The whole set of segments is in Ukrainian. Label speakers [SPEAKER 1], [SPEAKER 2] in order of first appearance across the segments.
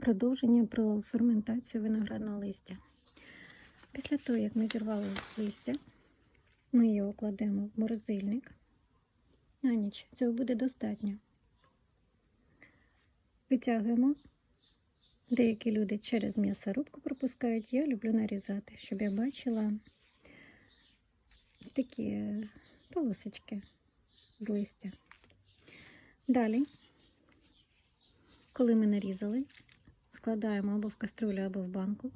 [SPEAKER 1] Продовження про ферментацію виноградного листя. Після того, як ми зірвали листя, ми його кладемо в морозильник. На ніч цього буде достатньо. Витягуємо. Деякі люди через м'ясорубку пропускають. Я люблю нарізати, щоб я бачила такі полосочки з листя. Далі, коли ми нарізали, складаємо або в каструлю, або в банку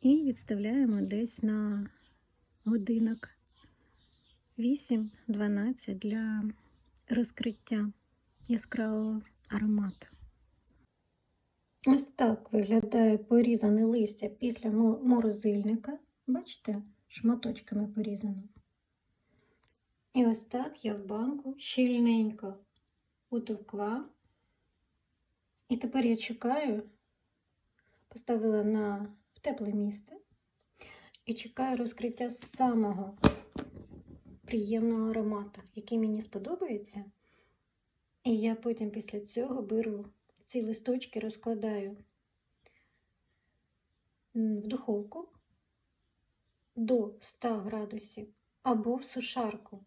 [SPEAKER 1] і відставляємо десь на годинок 8-12 для розкриття яскравого аромату. Ось так виглядає порізане листя після морозильника. Бачите, шматочками порізано. І ось так я в банку щільненько утовкла. І тепер я чекаю, поставила на в тепле місце і чекаю розкриття самого приємного аромату, який мені сподобається. І я потім після цього беру ці листочки, розкладаю в духовку до 100 градусів або в сушарку.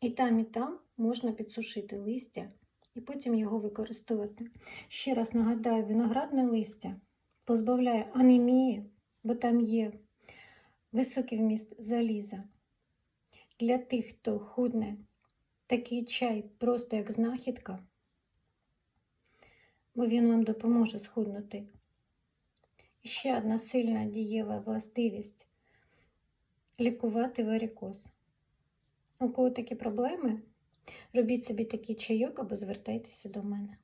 [SPEAKER 1] І там, і там можна підсушити листя і потім його використовувати. Ще раз нагадаю, виноградне листя позбавляє анемії, бо там є високий вміст заліза. Для тих, хто худне, такий чай просто як знахідка, бо він вам допоможе схуднути. І ще одна сильна дієва властивість лікувати варикоз. У кого такі проблеми, робіть собі такий чайок або звертайтеся до мене.